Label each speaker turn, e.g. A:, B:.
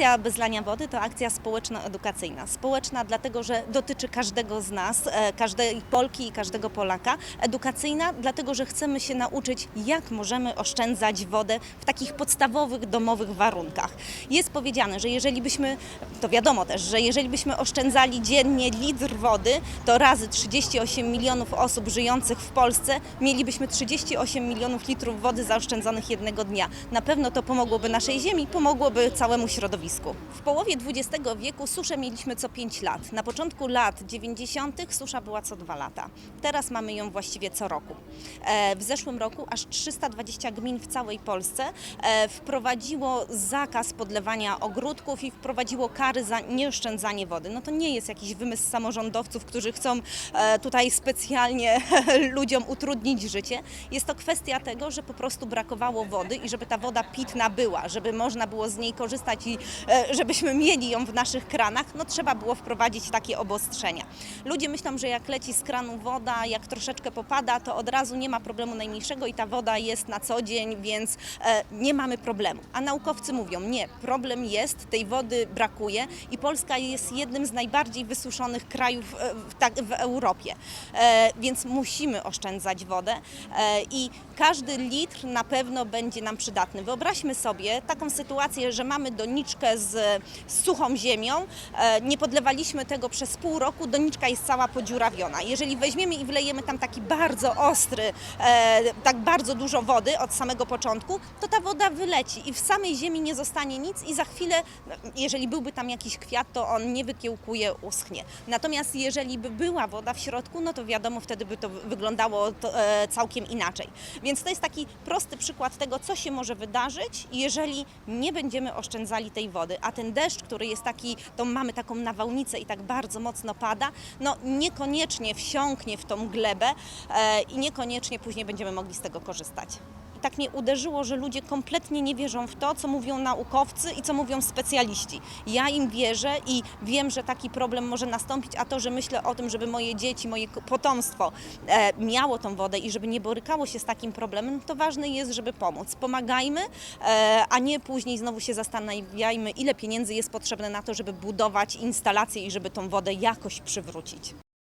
A: Akcja Bezlania Wody to akcja społeczno-edukacyjna. Społeczna dlatego, że dotyczy każdego z nas, e, każdej Polki i każdego Polaka. Edukacyjna dlatego, że chcemy się nauczyć, jak możemy oszczędzać wodę w takich podstawowych, domowych warunkach. Jest powiedziane, że jeżeli byśmy, to wiadomo też, że jeżeli byśmy oszczędzali dziennie litr wody, to razy 38 milionów osób żyjących w Polsce mielibyśmy 38 milionów litrów wody zaoszczędzonych jednego dnia. Na pewno to pomogłoby naszej ziemi, pomogłoby całemu środowisku. W połowie XX wieku suszę mieliśmy co 5 lat. Na początku lat 90. susza była co 2 lata. Teraz mamy ją właściwie co roku. E, W zeszłym roku aż 320 gmin w całej Polsce e, wprowadziło zakaz podlewania ogródków i wprowadziło kary za nieoszczędzanie wody. No to nie jest jakiś wymysł samorządowców, którzy chcą e, tutaj specjalnie ludziom utrudnić życie. Jest to kwestia tego, że po prostu brakowało wody i żeby ta woda pitna była, żeby można było z niej korzystać i żebyśmy mieli ją w naszych kranach, no trzeba było wprowadzić takie obostrzenia. Ludzie myślą, że jak leci z kranu woda, jak troszeczkę popada, to od razu nie ma problemu najmniejszego i ta woda jest na co dzień, więc e, nie mamy problemu. A naukowcy mówią, nie, problem jest, tej wody brakuje i Polska jest jednym z najbardziej wysuszonych krajów e, w, tak, w Europie. E, więc musimy oszczędzać wodę e, i każdy litr na pewno będzie nam przydatny. Wyobraźmy sobie taką sytuację, że mamy doniczkę z, z suchą ziemią, e, nie podlewaliśmy tego przez pół roku, doniczka jest cała podziurawiona. Jeżeli weźmiemy i wlejemy tam taki bardzo ostry, e, tak bardzo dużo wody od samego początku, to ta woda wyleci i w samej ziemi nie zostanie nic i za chwilę, jeżeli byłby tam jakiś kwiat, to on nie wykiełkuje, uschnie. Natomiast jeżeli by była woda w środku, no to wiadomo, wtedy by to wy- wyglądało to, e, całkiem inaczej. Więc to jest taki prosty przykład tego, co się może wydarzyć, jeżeli nie będziemy oszczędzali tej wody. A ten deszcz, który jest taki, to mamy taką nawałnicę i tak bardzo mocno pada, no niekoniecznie wsiąknie w tą glebę e, i niekoniecznie później będziemy mogli z tego korzystać. Tak mnie uderzyło, że ludzie kompletnie nie wierzą w to, co mówią naukowcy i co mówią specjaliści. Ja im wierzę i wiem, że taki problem może nastąpić, a to, że myślę o tym, żeby moje dzieci, moje potomstwo e, miało tą wodę i żeby nie borykało się z takim problemem, to ważne jest, żeby pomóc. Pomagajmy, e, a nie później znowu się zastanawiajmy, ile pieniędzy jest potrzebne na to, żeby budować instalacje i żeby tą wodę jakoś przywrócić.